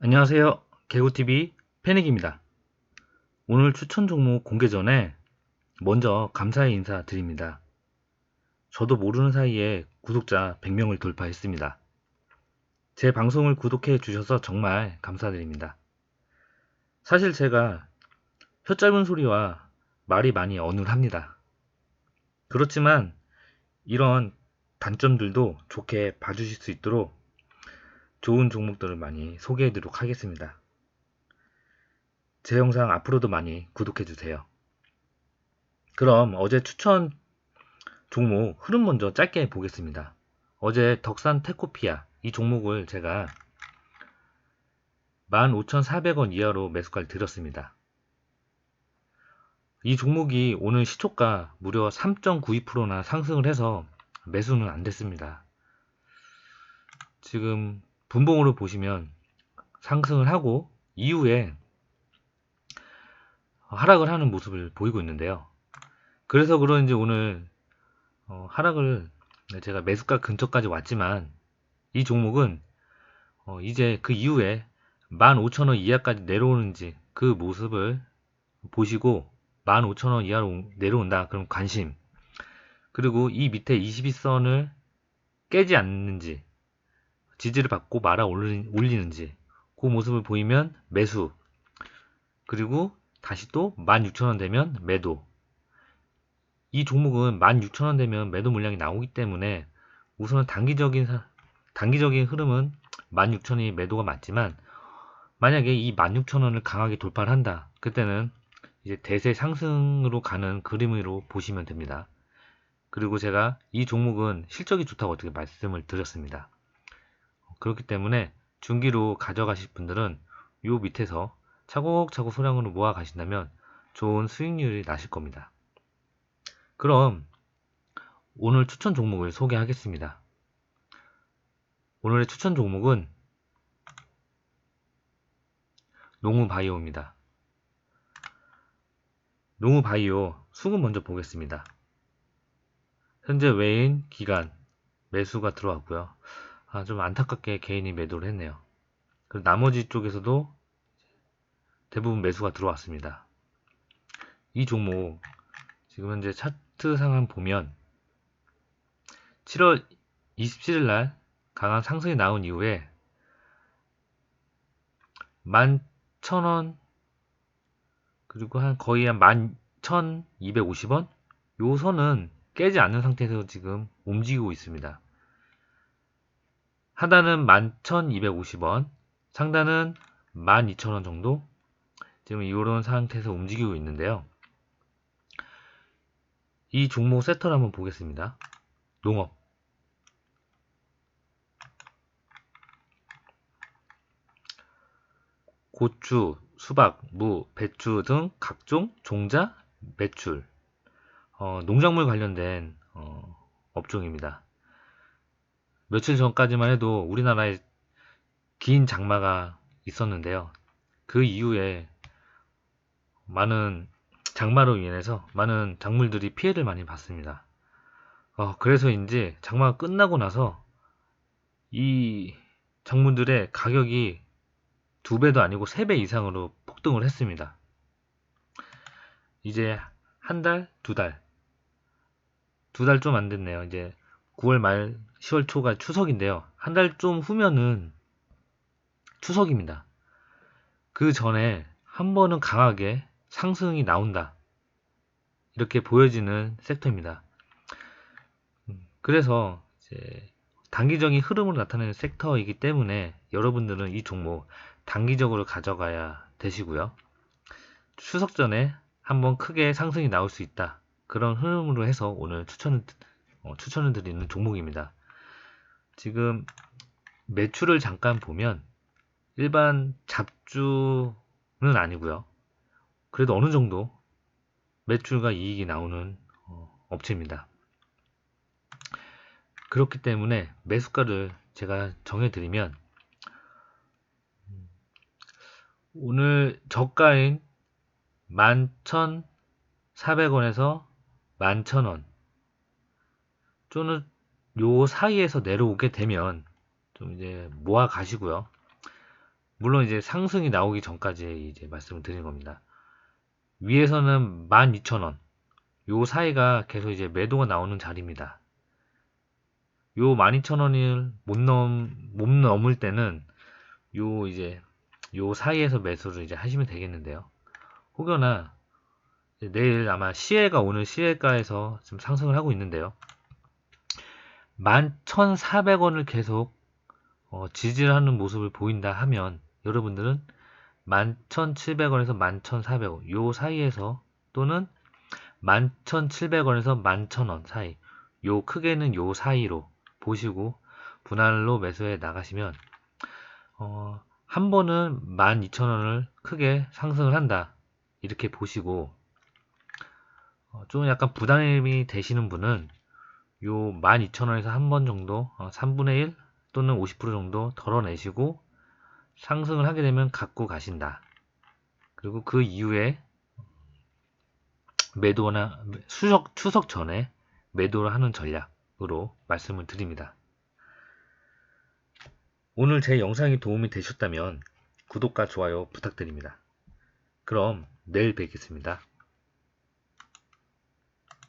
안녕하세요. 개구TV 패닉입니다. 오늘 추천 종목 공개 전에 먼저 감사의 인사 드립니다. 저도 모르는 사이에 구독자 100명을 돌파했습니다. 제 방송을 구독해 주셔서 정말 감사드립니다. 사실 제가 혀 짧은 소리와 말이 많이 어눌합니다. 그렇지만 이런 단점들도 좋게 봐주실 수 있도록 좋은 종목들을 많이 소개해 드리도록 하겠습니다. 제 영상 앞으로도 많이 구독해 주세요. 그럼 어제 추천 종목 흐름 먼저 짧게 보겠습니다. 어제 덕산 테코피아 이 종목을 제가 15,400원 이하로 매수가를 드렸습니다. 이 종목이 오늘 시초가 무려 3.92%나 상승을 해서 매수는 안 됐습니다. 지금 분봉으로 보시면 상승을 하고 이후에 하락을 하는 모습을 보이고 있는데요. 그래서 그런지 오늘 어, 하락을 제가 매수가 근처까지 왔지만 이 종목은 어, 이제 그 이후에 15,000원 이하까지 내려오는지 그 모습을 보시고 15,000원 이하로 내려온다 그럼 관심 그리고 이 밑에 22선을 깨지 않는지 지지를 받고 말아 올리는지 그 모습을 보이면 매수 그리고 다시 또 16,000원 되면 매도 이 종목은 16,000원 되면 매도 물량이 나오기 때문에 우선은 단기적인 단기적인 흐름은 16,000원이 매도가 맞지만 만약에 이 16,000원을 강하게 돌파를 한다 그때는 이제 대세 상승으로 가는 그림으로 보시면 됩니다. 그리고 제가 이 종목은 실적이 좋다고 어떻게 말씀을 드렸습니다. 그렇기 때문에 중기로 가져가실 분들은 요 밑에서 차곡차곡 소량으로 모아 가신다면 좋은 수익률이 나실 겁니다. 그럼 오늘 추천 종목을 소개하겠습니다. 오늘의 추천 종목은 농우바이오입니다. 농우바이오 수급 먼저 보겠습니다. 현재 외인 기간 매수가 들어왔고요. 아, 좀 안타깝게 개인이 매도를 했네요. 그리고 나머지 쪽에서도 대부분 매수가 들어왔습니다. 이 종목 지금 현재 차트 상황 보면 7월 27일 날 강한 상승이 나온 이후에 11,000원 그리고 한 거의 한 11,250원 요 선은 깨지 않는 상태에서 지금 움직이고 있습니다. 하단은 11,250원, 상단은 12,000원 정도 지금 이런 상태에서 움직이고 있는데요. 이 종목 세터를 한번 보겠습니다. 농업 고추, 수박, 무, 배추 등 각종 종자 매출 어, 농작물 관련된 어, 업종입니다. 며칠 전까지만 해도 우리나라에 긴 장마가 있었는데요. 그 이후에 많은 장마로 인해서 많은 작물들이 피해를 많이 봤습니다. 어, 그래서인지 장마가 끝나고 나서 이 작물들의 가격이 두 배도 아니고 세 배 이상으로 폭등을 했습니다. 이제 한 달, 두 달, 두 달 좀 안 됐네요. 이제 9월 말 10월 초가 추석인데요. 한 달 좀 후면은 추석입니다. 그 전에 한 번은 강하게 상승이 나온다. 이렇게 보여지는 섹터입니다. 음, 그래서 이제 단기적인 흐름을 나타내는 섹터이기 때문에 여러분들은 이 종목 단기적으로 가져가야 되시고요. 추석 전에 한번 크게 상승이 나올 수 있다. 그런 흐름으로 해서 오늘 추천을 어, 추천을 드리는 종목입니다. 지금 매출을 잠깐 보면 일반 잡주는 아니고요. 그래도 어느 정도 매출과 이익이 나오는 어, 업체입니다. 그렇기 때문에 매수가를 제가 정해드리면 오늘 저가인 11,400원에서 11,000원 또는 요 사이에서 내려오게 되면 좀 이제 모아 가시고요. 물론 이제 상승이 나오기 전까지 이제 말씀을 드리는 겁니다. 위에서는 12,000원. 요 사이가 계속 이제 매도가 나오는 자리입니다. 요 12,000원을 못 넘, 못 넘을 때는 요 이제 요 사이에서 매수를 이제 하시면 되겠는데요. 혹여나 내일 아마 시혜가 오늘 시혜가에서 지금 상승을 하고 있는데요. 11,400원을 계속 어, 지지를 하는 모습을 보인다 하면 여러분들은 11,700원에서 11,400원 요 사이에서 또는 11,700원에서 11,000원 사이 요 크게는 요 사이로 보시고 분할로 매수해 나가시면 어, 한 번은 12,000원을 크게 상승을 한다. 이렇게 보시고 어, 좀 약간 부담이 되시는 분은 요 12,000원에서 한 번 정도 어, 3분의 1 또는 50% 정도 덜어내시고 상승을 하게 되면 갖고 가신다. 그리고 그 이후에 매도나 추석, 추석 전에 매도를 하는 전략으로 말씀을 드립니다. 오늘 제 영상이 도움이 되셨다면 구독과 좋아요 부탁드립니다. 그럼 내일 뵙겠습니다.